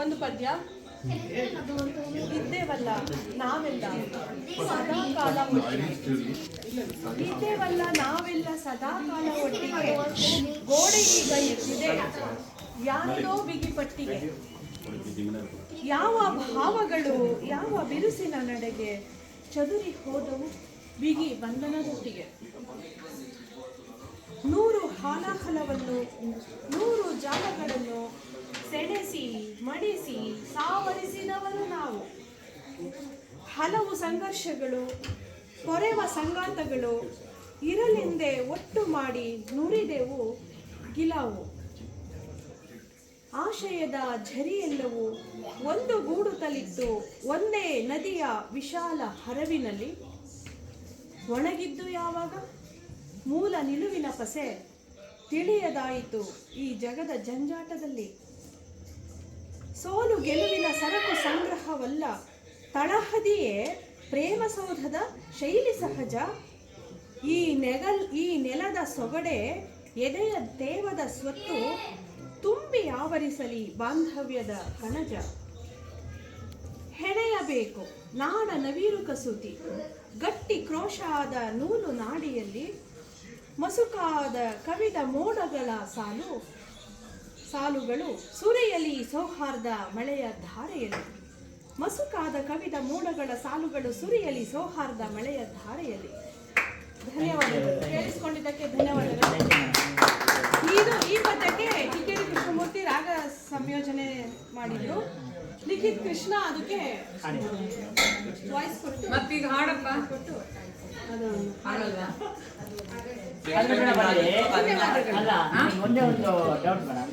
ಒಂದು ಪದ್ಯ. ಇದ್ದೇವಲ್ಲ, ನಾವೆಲ್ಲ, ಸದಾ ಕಾಲ ಇದ್ದೇವಲ್ಲ, ನಾವೆಲ್ಲ ಸದಾ ಕಾಲ ಒಟ್ಟಿಗೆ. ಗೋಡೆ ಈಗ ಎದ್ದಿದೆ ಬಿಗಿ ಬಿಗಿಪಟ್ಟಿಗೆ ಯಾವ ಭಾವಗಳು, ಯಾವ ಬಿರುಸಿನ ನಡೆಗೆ ಚದುರಿ ಹೋದವು ಬಿಗಿ ಬಂಧನದೊಟ್ಟಿಗೆ. ನೂರು ಹಾಲಾಹಲವನ್ನು, ನೂರು ಜಾಲಗಳನ್ನು ಸೆಣೆಸಿ, ಮಡಿಸಿ, ಸಾವರಿಸಿದವರು ನಾವು. ಹಲವು ಸಂಘರ್ಷಗಳು, ಕೊರೆವ ಸಂಗಾತಗಳು ಇರಲೆಂದೇ ಒಟ್ಟು ಮಾಡಿ ನುರಿದೆವು ಗಿಲಾವು. ಆಶಯದ ಝರಿಯೆಲ್ಲವೂ ಒಂದು ಗೂಡು ತಲಿತ್ತು ಒಂದೇ ನದಿಯ ವಿಶಾಲ ಹರವಿನಲ್ಲಿ ಒಣಗಿದ್ದು ಯಾವಾಗ? ಮೂಲ ನಿಲುವಿನ ಪಸೆ ತಿಳಿಯದಾಯಿತು ಈ ಜಗದ ಜಂಜಾಟದಲ್ಲಿ. ಸೋಲು ಗೆಲುವಿನ ಸರಕು ಸಂಗ್ರಹವಲ್ಲ. ತಳಹದಿಯೇ ಪ್ರೇಮಸೌಧದ ಶೈಲಿ ಸಹಜ. ಈ ನೆಗಲ್, ಈ ನೆಲದ ಸೊಗಡೆ ಎದೆಯ ದೇವದ ಸ್ವತ್ತು ತುಂಬಿ ಆವರಿಸಲಿ ಬಾಂಧವ್ಯದ ಕಣಜ. ಹೆಣೆಯಬೇಕು ನಾಡ ನವೀರು ಕಸೂತಿ. ಗಟ್ಟಿ ಕ್ರೋಶ ಆದ ನೂಲು ನಾಡಿಯಲ್ಲಿ ಮಸುಕಾದ ಕವಿದ ಮೋಡಗಳ ಸಾಲು ಸಾಲುಗಳು ಸುರೆಯಲಿ ಸೌಹಾರ್ದ ಮಳೆಯ ಧಾರೆಯಲ್ಲಿ. ಮಸುಕಾದ ಕವಿದ ಮೋಡಗಳ ಸಾಲುಗಳು ಸುರಿಯಲಿ ಸೌಹಾರ್ದ ಮಳೆಯ ಧಾರೆಯಲ್ಲಿ. ಧನ್ಯವಾದಗಳು. ಕೇಳಿಸ್ಕೊಂಡಿದ್ದಕ್ಕೆ ಧನ್ಯವಾದಗಳು. ಇದು ಈ ಪದ್ಯಕ್ಕೆ ಕಿಕ್ಕೇರಿ ಕೃಷ್ಣಮೂರ್ತಿ ರಾಗ ಸಂಯೋಜನೆ ಮಾಡಿದ್ರು. ಲಿಖಿತ್ ಕೃಷ್ಣ ಅದಕ್ಕೆ ವಾಯ್ಸ್ ಕೊಟ್ಟು. ಮತ್ತೀಗ ಹಾಡಪ್ಪ. ಕೊಟ್ಟು ಅದು ಹಾಡಲ್ವಾ ಅಲ್ಲ ಒಂದೇ ಒಂದು ಡೌಟ್ ಮೇಡಮ್